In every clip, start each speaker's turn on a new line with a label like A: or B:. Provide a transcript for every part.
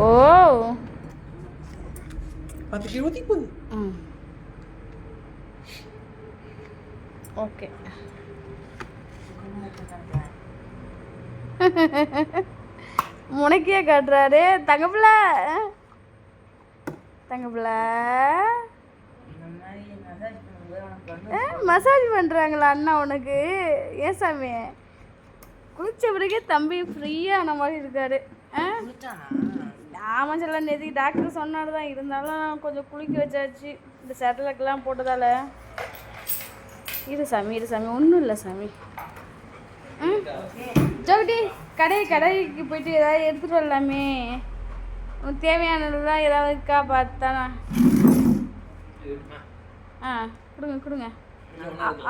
A: ஓ
B: பத்து ஊற்றி போகுது
A: ஓகே முனைக்கே காட்டுறாரு தங்கப்பிள்ள தங்கப்பிள்ள மசாஜ் பண்ணுறாங்களா அண்ணா உனக்கு? ஏன் சாமி? குளிச்ச பிறகு தம்பி ஃப்ரீயான மாதிரி இருக்காரு. ஆ? ஆமாம் சொல்ல நேதி டாக்டர் சொன்னார் தான் இருந்தாலும் கொஞ்சம் குளிக்க வச்சாச்சு. இந்த செட்டலுக்கெல்லாம் போட்டதால. இரு சாமி இரு சாமி. ஒன்றும் இல்லை சாமி. ம்? ஜோடி கடை கடைக்கு போயிட்டு ஏதாவது எடுத்துகிட்டு வரலாமே. உனக்கு தேவையானதுலாம் ஏதாவது இருக்கா பார்த்தானா ஆ கொடுங்க கொடுங்க.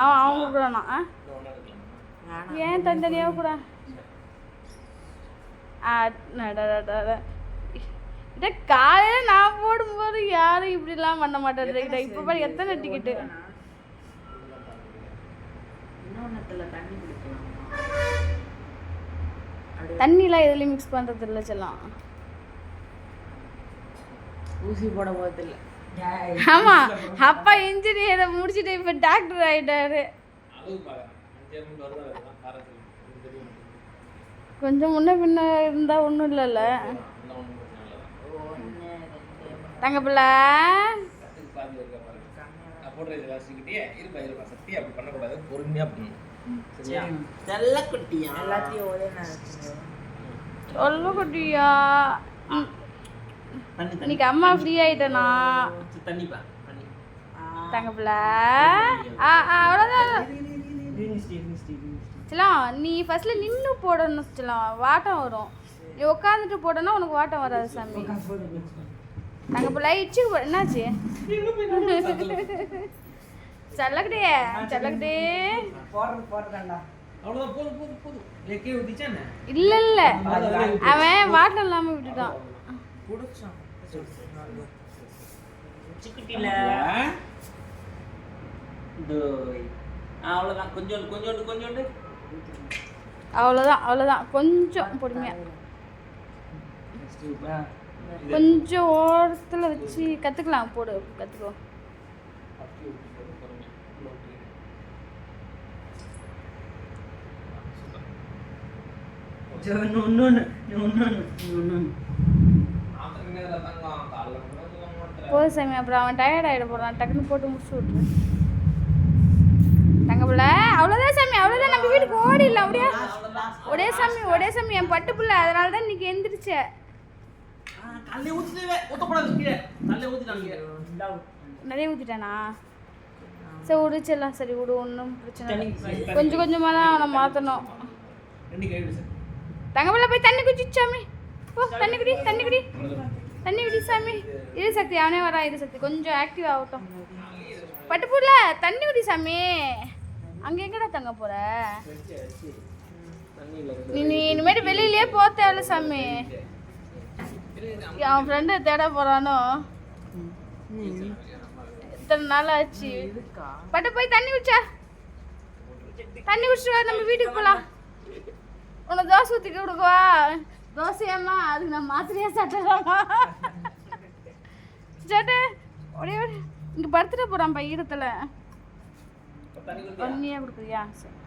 A: அவன் அவங்க கொடுக்கணும் ஆ? ஏன் தனித்தனியாக கூட? ஆ நடடடட. இத காலையில் நான் போடும்போது யாரும் இப்படிலாம் பண்ண மாட்டேன் இப்போ பாரு எத்தனை டிக்கெட்டு தண்ணிலாம் எதுலேயும் மிக்ஸ் பண்ணுறது இல்லை செல்லம்.
B: ஊசி போட போகிறதில்ல
A: ஆமாம் அப்பா இன்ஜினியரை முடிச்சுட்டு இப்போ டாக்டர் ஆகிட்டாரு கொஞ்சம் முன்ன பின்ன இருந்தால் ஒன்றும் இல்லைல்ல. தங்க பிள்ளை.
B: செல்ல குட்டியா
A: இன்னைக்கு அம்மா ஃப்ரீ ஆயிட்டேனா
B: தண்ணிப்பா தண்ணி
A: தங்க பிள்ளை. ஆ ஆ அவ்வளோதான் நீ ஃபர்ஸ்ட்ல நின்று போடணும் சிலாம் வாட்டம் வரும். நீ உட்காந்துட்டு போடணும் உனக்கு வாட்டம் வராது சாமி. தங்க பிள்ளை இச்சு என்னாச்சு? செல்லக்கடே செல்லக்கடே இல்ல இல்ல அவன் வாட்டம் இல்லாம விட்டுட்டான்.
B: அவ்வளோதான் கொஞ்சோண்டு கொஞ்சோண்டு கொஞ்சோண்டு.
A: அவ்வளோதான் அவ்வளோதான் கொஞ்சம் பொறுமையா. கொஞ்சம் ஓரத்துல வச்சு கத்துக்கலாம் போடு
B: இன்னொன்று
A: போதும் சாமி அப்புறம் அவன் டயர்ட் ஆகிட போகிறான் டக்குன்னு போட்டு முடிச்சு விட்ரு தங்க பிள்ளை அவ்வளோதான் சாமி அவ்வளோதான் நம்ம வீட்டுக்கு ஓடிடலாம் அப்படியே. ஒரே சாமி ஒரே சாமி என் பட்டு பிள்ளை அதனால தான் இன்னைக்கு எந்திரிச்ச.
B: கல்லே ஊற்றிட்டு ஊற்றக்கூடாது கீழே. கல்லே ஊற்றிட்டாங்க
A: நிறைய ஊற்றிட்டானா சரி விடுச்சிடலாம் சரி விடு ஒன்றும் பிரச்சனை இல்லை. கொஞ்சம் கொஞ்சமாக தான் அவனை மாற்றணும்
B: ரெண்டு கை விடு சார்.
A: தங்க பிள்ளை போய் தண்ணி குடிச்சு சாமி. போ தண்ணி குடி தண்ணி குடி. தண்ணி குடி சாமி. இரு சக்தி அவனே வரா இரு சக்தி. கொஞ்சம் ஆக்டிவ் ஆகட்டும். பட்டு புள்ள தண்ணி குடி சாமி. அங்கே எங்கடா தங்க போற? நீ இனிமேட்டு வெளியிலயே போ தேவையில்ல சாமி. அவன் ஃப்ரெண்டு தேட போறானோ? இத்தனை நாள் ஆச்சு. பட்டு போய் தண்ணி குடிச்சா? தண்ணி குடிச்சிட்டு வா நம்ம வீட்டுக்கு போலாம். உனக்கு தோசை ஊற்றி கொடுக்கவா தோசையம்மா அதுக்கு நான் மாத்திரையா சாப்பிடலாமா சேட்டு ஒரே இங்கே படுத்துட்டு போகிறான் ஈரத்தில்.
B: தண்ணி
A: பண்ணியே கொடுக்குறியா? சரி.